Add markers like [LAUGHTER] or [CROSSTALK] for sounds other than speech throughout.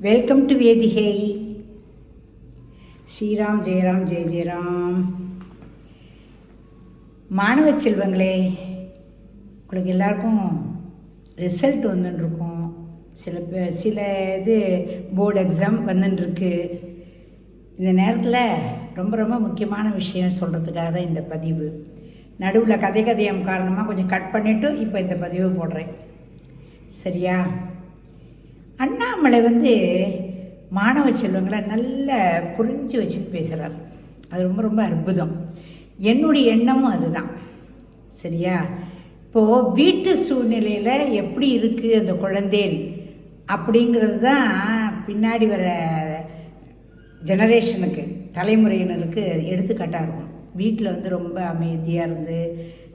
Welcome to Vedigai Sriram Jayaram Jaya Jayaram மாணவ செல்வங்களே உங்களுக்கு எல்லாருக்கும் ரிசல்ட் வந்துட்டுருக்கும் சில பே- சில இது போர்டு எக்ஸாம் வந்துட்டுருக்கு இந்த நேரத்தில் ரொம்ப ரொம்ப முக்கியமான விஷயம் சொல்கிறதுக்காக தான் இந்த பதிவு. நடுவில் கதை கதையம் காரணமாக கொஞ்சம் கட் பண்ணிவிட்டு இப்போ இந்த பதிவு போடுறேன். சரியா? அண்ணாமலை வந்து மாணவ செல்வங்களை நல்ல புரிஞ்சு வச்சுட்டு பேசுகிறார் அது ரொம்ப ரொம்ப அற்புதம். என்னுடைய எண்ணமும் அதுதான். சரியா? இப்போது வீட்டு சூழ்நிலையில் எப்படி இருக்குது அந்த குழந்தைகள் அப்படிங்கிறது தான் பின்னாடி வர ஜெனரேஷனுக்கு தலைமுறையினருக்கு எடுத்துக்காட்டாக இருக்கும். வீட்டில் வந்து ரொம்ப அமைதியாக இருந்து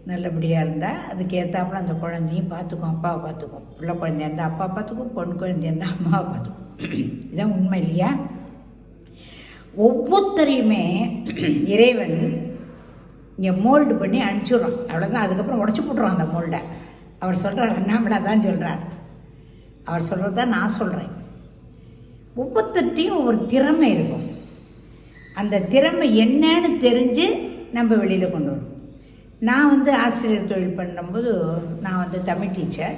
நல்லபடியாக இருந்தால் அதுக்கு ஏற்றாப்புல அந்த குழந்தையும் பார்த்துக்கும் அப்பாவை பார்த்துக்கும் பிள்ளை குழந்தையா இருந்தால் அப்பா பார்த்துக்கும் பொண்ணு குழந்தையா இருந்தால் அம்மாவை பார்த்துக்கும் இதான் உண்மை இல்லையா? ஒவ்வொருத்தரையுமே இறைவன் இங்கே மோல்டு பண்ணி அனுப்பிச்சுடுறான். அவ்வளோதான் அதுக்கப்புறம் உடச்சி போட்டுருவான் அந்த மோல்டை அவர் சொல்கிறார் அண்ணாமலை தான் சொல்கிறார் அவர் சொல்கிறது தான் நான் சொல்கிறேன் ஒவ்வொருத்தையும் ஒவ்வொரு திறமை இருக்கும். அந்த திறமை என்னன்னு தெரிஞ்சு நம்ம வெளியில் கொண்டு வரும் நான் வந்து ஆசிரியர் தொழில் பண்ணும்போது நான் வந்து தமிழ் டீச்சர்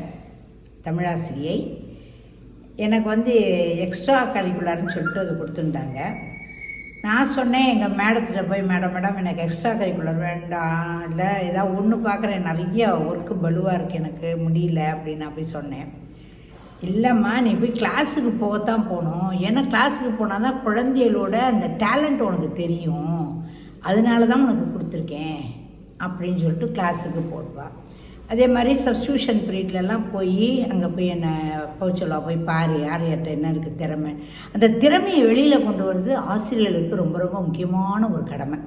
தமிழாசிரியை. எனக்கு வந்து எக்ஸ்ட்ரா கரிக்குலர்னு சொல்லிட்டு அது கொடுத்துருந்தாங்க. நான் சொன்னேன் எங்கள் மேடத்தில் போய் மேடம் மேடம் எனக்கு எக்ஸ்ட்ரா கரிக்குலர் வேண்டாம். இல்லை ஏதாவது ஒன்று பார்க்குறேன் நிறைய ஒர்க்கு பலுவாக இருக்குது எனக்கு. முடியல அப்படின்னு நான் போய் சொன்னேன். இல்லைம்மா நீ போய் கிளாஸுக்கு போகத்தான் போகணும். ஏன்னா கிளாஸுக்கு போனால் தான் குழந்தைகளோட அந்த டேலண்ட் உனக்கு தெரியும். அதனால தான் உனக்கு கொடுத்துருக்கேன். அப்படின்னு சொல்லிட்டு கிளாஸுக்கு போடுவா. அதே மாதிரி சப்ஸ்டியூஷன் பீரியட்லலாம் போய் அங்கே போய் என்னை போக சொல்லுவா போய் பாரு யார் யார்கிட்ட என்ன இருக்குது திறமை. அந்த திறமையை வெளியில் கொண்டு வர்றது ஆசிரியர்களுக்கு ரொம்ப ரொம்ப முக்கியமான ஒரு கடமை.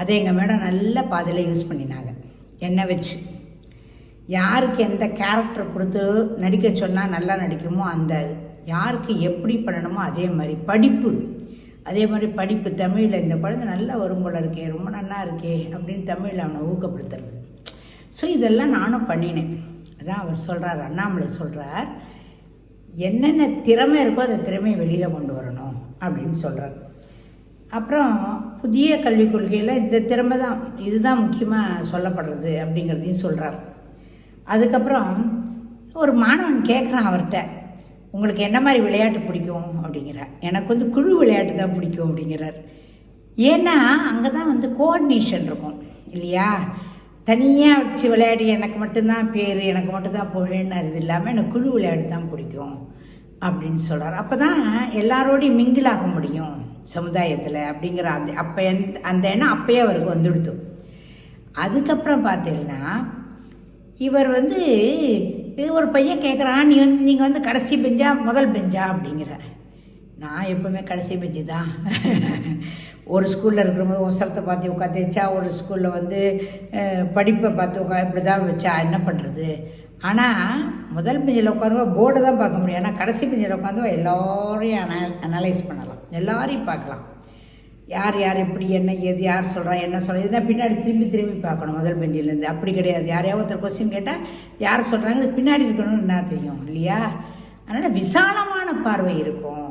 அதை எங்கள் மேடம் நல்ல பாதையில் யூஸ் பண்ணினாங்க. என்னை வச்சு? யாருக்கு எந்த கேரக்டர் கொடுத்து நடிக்க சொன்னால் நல்லா நடிக்குமோ அந்த யாருக்கு எப்படி பண்ணணுமோ அதே மாதிரி படிப்பு. அதே மாதிரி படிப்பு தமிழில் இந்த குழந்தை நல்லா வரும் போல இருக்கே ரொம்ப நல்லா இருக்கே அப்படின்னு தமிழில் அவனை ஊக்கப்படுத்துறது. ஸோ இதெல்லாம் நானும் பண்ணினேன். அதான் அவர் சொல்கிறார் அண்ணாமலை சொல்கிறார் என்னென்ன திறமை இருக்கோ அந்த திறமையை வெளியில் கொண்டு வரணும் அப்படின்னு சொல்கிறார் அப்புறம் புதிய கல்விக் கொள்கையில் இந்த திறமை தான் இதுதான் முக்கியமாக சொல்லப்படுறது அப்படிங்கிறதையும் சொல்கிறார் அதுக்கப்புறம் ஒரு மாணவன் கேட்குறான் அவர்கிட்ட உங்களுக்கு என்ன மாதிரி விளையாட்டு பிடிக்கும் அப்படிங்கிறார். எனக்கு வந்து குழு விளையாட்டு தான் பிடிக்கும் அப்படிங்கிறார். ஏன்னா அங்கே தான் வந்து கோஆர்டினேஷன் இருக்கும். இல்லையா? தனியாக வச்சு விளையாடி எனக்கு மட்டும்தான் பேர் எனக்கு மட்டும்தான் புகழ்னு அது இல்லாமல் எனக்கு குழு விளையாட்டு தான் பிடிக்கும் அப்படின்னு சொல்கிறார் அப்போ தான் எல்லாரோடையும் மிங்கிள் ஆக முடியும் சமுதாயத்தில் அப்படிங்கிற அந்த அப்போ எந்த அந்த எண்ணம் அப்பயே அவருக்கு வந்துடுத்து. அதுக்கப்புறம் பார்த்தீங்கன்னா இவர் வந்து ஒரு பையன் கேட்குறான் நீ வந்து நீங்கள் வந்து கடைசி பெஞ்சா முதல் பெஞ்சா அப்படிங்கிற. நான் எப்போவுமே கடைசி பெஞ்சு தான். ஒரு ஸ்கூலில் இருக்கிறபோது ஒசரத்தை பார்த்து உட்காந்து வச்சா ஒரு ஸ்கூலில் வந்து படிப்பை பார்த்து உட்கா இப்படி தான் வச்சா என்ன பண்ணுறது ஆனால் முதல் பெஞ்சில் உட்காருவா போர்டை தான் பார்க்க முடியும். ஆனால் கடைசி பெஞ்சில் உட்காந்து எல்லோரையும் அன அனலைஸ் பண்ணலாம். எல்லாரையும் பார்க்கலாம். யார் யார் எப்படி என்ன ஏது யார் சொல்கிறா என்ன சொல்கிறா இதுனா பின்னாடி திரும்பி திரும்பி பார்க்கணும் முதல் பெஞ்சிலேருந்து. அப்படி கிடையாது. யாரையாவது ஒருத்தர் கொஸ்டின் கேட்டால் யார் சொல்கிறாங்க பின்னாடி இருக்கணும்னு என்ன தெரியும் இல்லையா? அதனால் விசாலமான பார்வை இருக்கும்.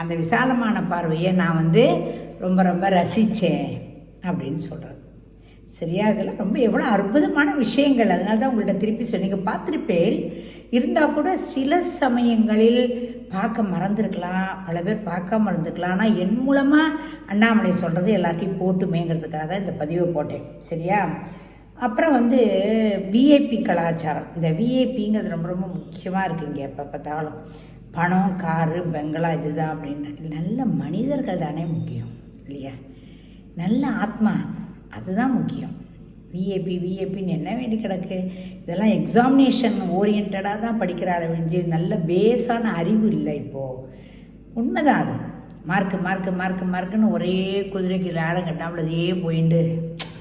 அந்த விசாலமான பார்வையை நான் வந்து ரொம்ப ரொம்ப ரசித்தேன் அப்படின்னு சொல்கிறேன் சரியா? இதெல்லாம் ரொம்ப எவ்வளோ அற்புதமான விஷயங்கள். அதனால தான் உங்கள்கிட்ட திருப்பி சொன்னீங்க பார்த்துருப்பேன். இருந்தால் கூட சில சமயங்களில் பார்க்க மறந்துருக்கலாம். பல பேர் பார்க்காம மறந்துருக்கலாம் ஆனால் என் மூலமாக அண்ணாமலை சொல்கிறது எல்லாத்தையும் போட்டுமேங்கிறதுக்காக தான் இந்த பதிவை போட்டேன். சரியா? அப்புறம் வந்து விஐபி கலாச்சாரம். இந்த விஐபிங்கிறது ரொம்ப ரொம்ப முக்கியமாக இருக்குங்க எப்போ பார்த்தாலும். பணம் காரு பெங்களா இதுதான் அப்படின்னு. நல்ல மனிதர்கள் தானே முக்கியம் இல்லையா? நல்ல ஆத்மா அதுதான் முக்கியம். விஏபி விஏபின்னு என்ன வேண்டி கிடக்கு? இதெல்லாம் எக்ஸாமினேஷன் ஓரியன்டாக தான் படிக்கிறாள் ஒழிஞ்சு நல்ல பேஸான அறிவு இல்லை இப்போது உண்மைதான் அது. மார்க்கு மார்க்கு மார்க்கு மார்க்குன்னு ஒரே குதிரைக்கு லாடம் கட்டாமல் அதே போயிண்டு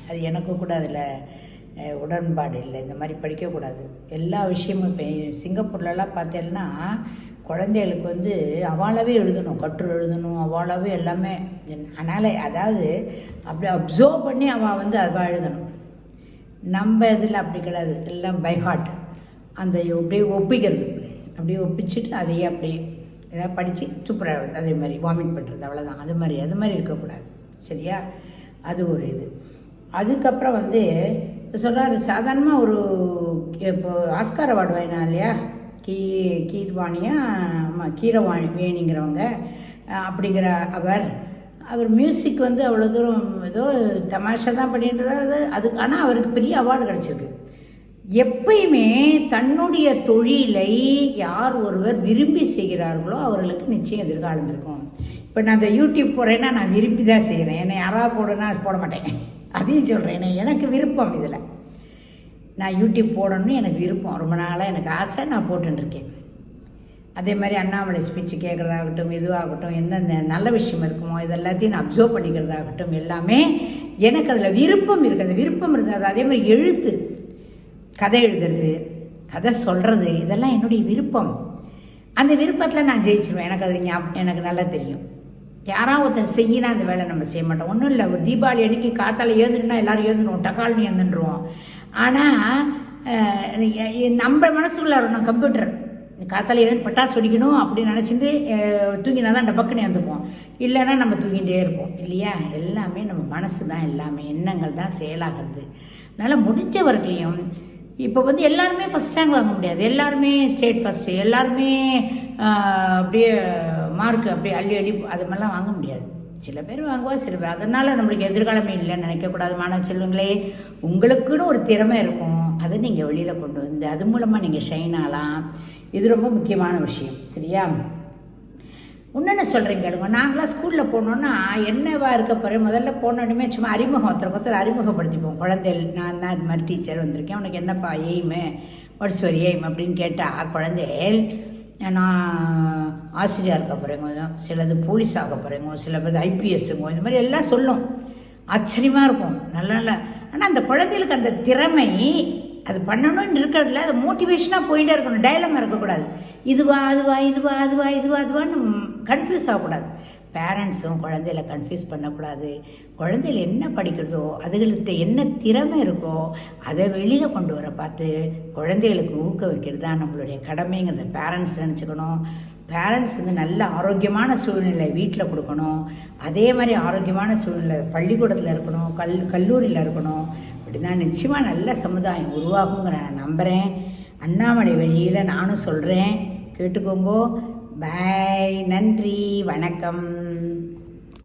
அது எனக்கு கூட அதில் உடன்பாடு இல்லை. இந்த மாதிரி படிக்கக்கூடாது எல்லா விஷயமும் இப்போ சிங்கப்பூர்லலாம் பார்த்தேன்னா குழந்தைகளுக்கு வந்து அவளாவே எழுதணும். கட்டுரை எழுதணும். அவளாவே எல்லாமே. அதனால் அதாவது அப்படியே அப்சர்வ் பண்ணி அவள் வந்து அவள் எழுதணும். நம்ம இதில் அப்படி கிடையாது. எல்லாம் பை ஹார்ட் அந்த அப்படியே ஒப்பிக்கிறது. அப்படியே ஒப்பிச்சுட்டு அதையே அப்படியே ஏதாவது படித்து துப்புரவு அதே மாதிரி வாமிட் பண்ணுறது அவ்வளோதான் அது மாதிரி அது மாதிரி இருக்கக்கூடாது. சரியா? அது ஒரு இது. அதுக்கப்புறம் வந்து சொல்கிறாரு சாதாரணமாக ஒரு இப்போ ஆஸ்கார் அவார்டு வாங்கினா இல்லையா? கீ கீர்வாணியா ஆமாம் கீரவாணி வேணிங்கிறவங்க அப்படிங்கிற அவர் அவர் மியூசிக் வந்து அவ்வளோ தூரம் ஏதோ தமாஷா தான் பண்ணிட்டு அது? ஆனால் அவருக்கு பெரிய அவார்டு கிடச்சிருக்கு. எப்பயுமே தன்னுடைய தொழிலை யார் ஒருவர் விரும்பி செய்கிறார்களோ அவர்களுக்கு நிச்சயம் எதிர்காலம் இருக்கும். இப்போ நான் அந்த யூடியூப் போகிறேன்னா நான் விரும்பி தான் செய்கிறேன் என்னை யாராவது போடுன்னா போட மாட்டேன். [LAUGHS] அதையும் சொல்கிறேன் எனக்கு விருப்பம் இதில். நான் யூடியூப் போடணும்னு எனக்கு விருப்பம். ரொம்ப நாளாக எனக்கு ஆசை நான் போட்டுருக்கேன் அதே மாதிரி அண்ணாமலை ஸ்பீச்சு கேட்குறதாகட்டும் இதுவாகட்டும் எந்தெந்த நல்ல விஷயம் இருக்குமோ இது எல்லாத்தையும் நான் அப்சர்வ் பண்ணிக்கிறதாகட்டும் எல்லாமே எனக்கு அதில் விருப்பம் இருக்குது அந்த விருப்பம் இருந்தது அதே மாதிரி எழுத்து கதை எழுதுறது கதை சொல்கிறது இதெல்லாம் என்னுடைய விருப்பம். அந்த விருப்பத்தில் நான் ஜெயிச்சிருவேன். எனக்கு அது ஞாபகம் எனக்கு நல்லா தெரியும். யாராவது ஒருத்தன் செய்யினா அந்த வேலை நம்ம செய்ய மாட்டோம். ஒன்றும் இல்லை ஒரு தீபாவளி அன்றைக்கி காத்தால் ஏந்துட்டுனா எல்லாரும் ஏந்துடுவோம் டக்கால்னு ஏந்துட்டுருவோம் ஆனால் நம்ம மனசுக்குள்ள வரணும் கம்ப்யூட்டர் காத்தால ஏதாவது பட்டாசு வெடிக்கணும் அப்படின்னு நினச்சிட்டு தூங்கினா தான் டபக்குன்னு ஏந்துப்போம் இல்லைன்னா நம்ம தூங்கிகிட்டே இருப்போம். இல்லையா? எல்லாமே நம்ம மனசு தான் எல்லாமே எண்ணங்கள் தான் செயலாகிறது. அதனால் முடிஞ்ச இப்போ வந்து எல்லாருமே ஃபஸ்ட் ரேங்க் வாங்க முடியாது. எல்லாருமே ஸ்டேட் ஃபஸ்ட்டு எல்லாருமே அப்படியே மார்க் அப்படியே அள்ளி அள்ளி அது மாதிரிலாம் வாங்க முடியாது. சில பேர் வாங்குவா சில பேர் அதனால் நம்மளுக்கு எதிர்காலமே இல்லைன்னு நினைக்கக்கூடாது. மாணவ செல்வங்களே உங்களுக்குன்னு ஒரு திறமை இருக்கும். அதை நீங்கள் வெளியில் கொண்டு வந்து அது மூலமாக நீங்கள் ஷைன் ஆகலாம். இது ரொம்ப முக்கியமான விஷயம் சரியா? இன்னொன்று சொல்கிறீங்க கேளுங்க. நாங்களாம் ஸ்கூலில் போனோன்னா என்னவா இருக்க போகிறேன் முதல்ல போனோடனே சும்மா அறிமுகம் ஒருத்தர் ஒருத்தர் அறிமுகப்படுத்திப்போம். குழந்தைகள் நான் தான் இது மாதிரி டீச்சர் வந்திருக்கேன். உனக்கு என்னப்பா எய்மு வாட்ஸ் ஒரு எய்ம் அப்படின்னு கேட்டால் குழந்தைகள் நான் ஆசிரியர் இருக்க போகிறேங்க சிலது போலீஸ் ஆக போகிறேங்க சில பேர் ஐபிஎஸ்ஸுங்க இந்த மாதிரி எல்லாம் சொல்லும். ஆச்சரியமாக இருக்கும் நல்ல நல்ல. ஆனால் அந்த குழந்தைகளுக்கு அந்த திறமை அது பண்ணணும்னு இருக்கிறதுல அது மோட்டிவேஷனாக போயிட்டே இருக்கணும். டைலமாக இருக்கக்கூடாது. இதுவா அதுவா இதுவா அதுவா இதுவா அதுவான்னு கன்ஃபியூஸ் ஆகக்கூடாது. பேரண்ட்ஸும் குழந்தைகளை கன்ஃபியூஸ் பண்ணக்கூடாது. குழந்தைகள் என்ன படிக்கிறதோ அதுகள்கிட்ட என்ன திறமை இருக்கோ அதை வெளியில் கொண்டு வர பார்த்து குழந்தைகளுக்கு ஊக்குவிக்கிறது தான் நம்மளுடைய கடமைங்கிறத பேரண்ட்ஸ் நினச்சிக்கணும். பேரண்ட்ஸ் வந்து நல்ல ஆரோக்கியமான சூழ்நிலை வீட்டில் கொடுக்கணும். அதே மாதிரி ஆரோக்கியமான சூழ்நிலை பள்ளிக்கூடத்தில் இருக்கணும் கல் கல்லூரியில் இருக்கணும். அப்படின்னா நிச்சயமாக நல்ல சமுதாயம் உருவாகுங்கிற நான் நம்புகிறேன் அண்ணாமலை வழியில் நானும் சொல்கிறேன் கேட்டுக்கோங்கோ. பாய் நன்றி. வணக்கம்.